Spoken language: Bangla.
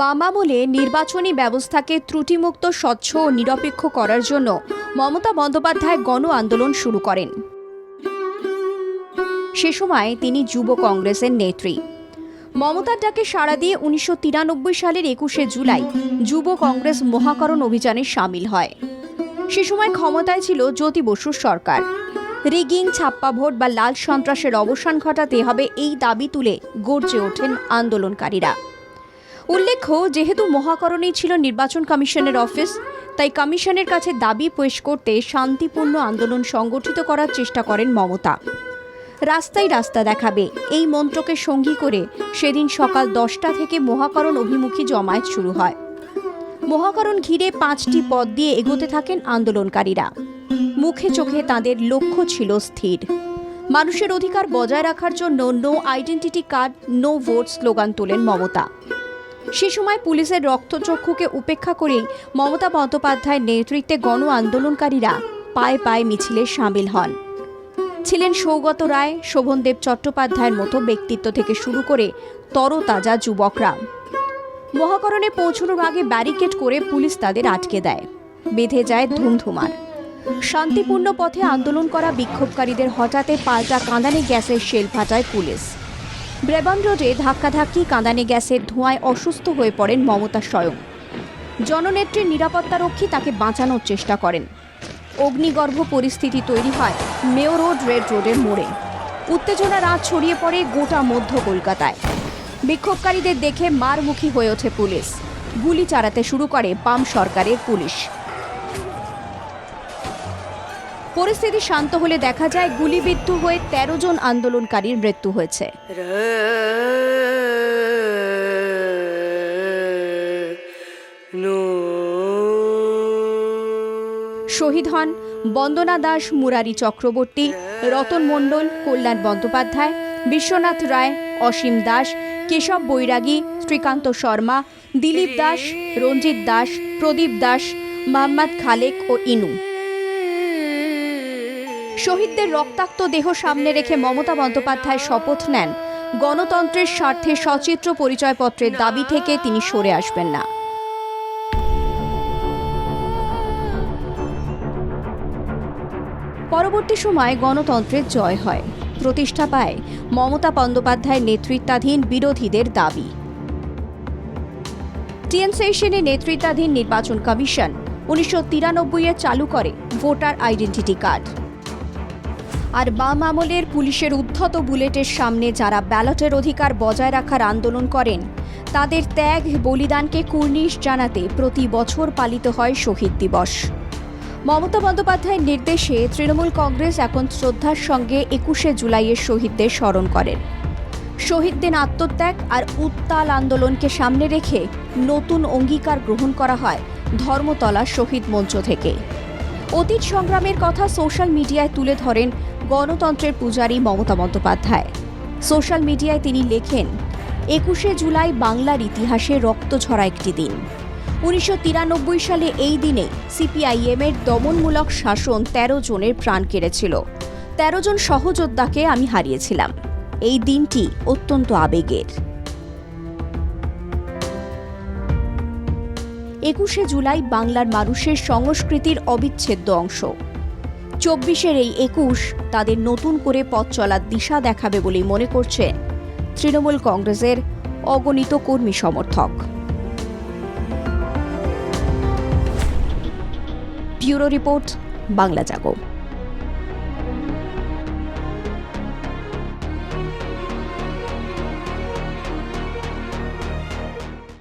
বাম আমলে নির্বাচনী ব্যবস্থাকে ত্রুটিমুক্ত, স্বচ্ছ ও নিরপেক্ষ করার জন্য মমতা বন্দ্যোপাধ্যায় গণ আন্দোলন শুরু করেন। সে সময় তিনি যুব কংগ্রেসের নেত্রী। মমতার ডাকে সাড়া দিয়ে উনিশশো তিরানব্বই সালের একুশে জুলাই যুব কংগ্রেস মহাকরণ অভিযানে সামিল হয়। সে সময় ক্ষমতায় ছিল জ্যোতি বসুর সরকার। রিগিং, ছাপ্পা ভোট বা লাল সন্ত্রাসের অবসান ঘটাতে হবে এই দাবি তুলে গর্জে ওঠেন আন্দোলনকারীরা। উল্লেখ্য, যেহেতু মহাকরণেই ছিল নির্বাচন কমিশনের অফিস, তাই কমিশনের কাছে দাবি পেশ করতে শান্তিপূর্ণ আন্দোলন সংগঠিত করার চেষ্টা করেন মমতা। রাস্তায় রাস্তা দেখাবে, এই মন্ত্রকে সঙ্গী করে সেদিন সকাল দশটা থেকে মহাকরণ অভিমুখী জমায়েত শুরু হয়। মহাকরণ ঘিরে পাঁচটি পদ দিয়ে এগোতে থাকেন আন্দোলনকারীরা। মুখে চোখে তাদের লক্ষ্য ছিল স্থির। মানুষের অধিকার বজায় রাখার জন্য no identity card, no vote slogan তোলেন মমতা। সে সময় পুলিশের রক্তচক্ষুকে উপেক্ষা করেই মমতা বন্দ্যোপাধ্যায়ের নেতৃত্বে গণ আন্দোলনকারীরা পায়ে পায়ে মিছিলে সামিল হন। ছিলেন সৌগত রায়, শোভনদেব চট্টোপাধ্যায়ের মতো ব্যক্তিত্ব থেকে শুরু করে তরতাজা যুবকরা। মহাকরণে পৌঁছানোর আগে ব্যারিকেড করে পুলিশ তাদের আটকে দেয়। বেঁধে যায় ধুমধুমার। শান্তিপূর্ণ পথে আন্দোলন করা বিক্ষোভকারীদের হঠাতে পাল্টা কাঁদানে গ্যাসের শেল ফাটায় পুলিশ। ব্রেবন রোডে ধাক্কাধাক্কি, কাঁদানে গ্যাসের ধোঁয়ায় অসুস্থ হয়ে পড়েন মমতা স্বয়ং। জননেত্রীর নিরাপত্তারক্ষী তাকে বাঁচানোর চেষ্টা করেন। অগ্নিগর্ভ পরিস্থিতি তৈরি হয় মেয়র রোড, রেড রোডের মোড়ে। উত্তেজনা রাত ছড়িয়ে পড়ে গোটা মধ্য কলকাতায়। বিক্ষোভকারীদের দেখে মারমুখী হয়ে ওঠে পুলিশ। গুলি চালাতে শুরু করে বাম সরকারের পুলিশ। পরিস্থিতি শান্ত হলে দেখা যায় গুলিবিদ্ধ হয়ে তেরো জন আন্দোলনকারীর মৃত্যু হয়েছে। শহীদ হন বন্দনা দাস, মুরারি চক্রবর্তী, রতন মণ্ডল, কল্যাণ বন্দ্যোপাধ্যায়, বিশ্বনাথ রায়, অসীম দাস, কেশব বৈরাগী, শ্রীকান্ত শর্মা, দিলীপ দাস, রঞ্জিত দাস, প্রদীপ দাস, মোহাম্মদ খালেক ও ইনু। শহীদদের রক্তাক্ত দেহ সামনে রেখে মমতা বন্দ্যোপাধ্যায় শপথ নেন। গণতন্ত্রের স্বার্থে সচিত্র পরিচয়পত্রের দাবি থেকে তিনি সরে আসবেন না। পরবর্তী সময় গণতন্ত্রের জয় হয়। প্রতিষ্ঠা পায় মমতা বন্দ্যোপাধ্যায়ের নেতৃত্বাধীন বিরোধীদের দাবি। টিএন নেতৃত্বাধীন নির্বাচন কমিশন উনিশশো তিরানব্বইয়ে চালু করে ভোটার আইডেন্টিটি কার্ড। আর বাম আমলের পুলিশের উদ্ধত বুলেটের সামনে যারা ব্যালটের অধিকার বজায় রাখার আন্দোলন করেন, তাদের ত্যাগ, বলিদানকে কুর্নিশ জানাতে প্রতি বছর পালিত হয় শহীদ দিবস। মমতা বন্দ্যোপাধ্যায়ের নির্দেশে তৃণমূল কংগ্রেস এখন শ্রদ্ধার সঙ্গে একুশে জুলাইয়ের শহীদদের স্মরণ করেন। শহীদদের আত্মত্যাগ আর উত্তাল আন্দোলনকে সামনে রেখে নতুন অঙ্গীকার গ্রহণ করা হয় ধর্মতলা শহীদ মঞ্চ থেকে। অতীত সংগ্রামের কথা সোশ্যাল মিডিয়ায় তুলে ধরেন গণতন্ত্রের পূজারী মমতা বন্দ্যোপাধ্যায়। সোশ্যাল মিডিয়ায় তিনি লেখেন, একুশে জুলাই বাংলার ইতিহাসে রক্তঝরা একটি দিন। উনিশশো তিরানব্বই সালে এই দিনে সিপিআইএমের দমনমূলক শাসন তেরো জনের প্রাণ কেড়েছিল। তেরো জন সহযোদ্ধাকে আমি হারিয়েছিলাম। এই দিনটি অত্যন্ত আবেগের। একুশে জুলাই বাংলার মানুষের সংস্কৃতির অবিচ্ছেদ্য অংশ। চব্বিশের এই একুশ তাদের নতুন করে পথ চলার দিশা দেখাবে বলেই মনে করছে তৃণমূল কংগ্রেসের অগণিত কর্মী সমর্থক। Bureau report, Bangla Jago.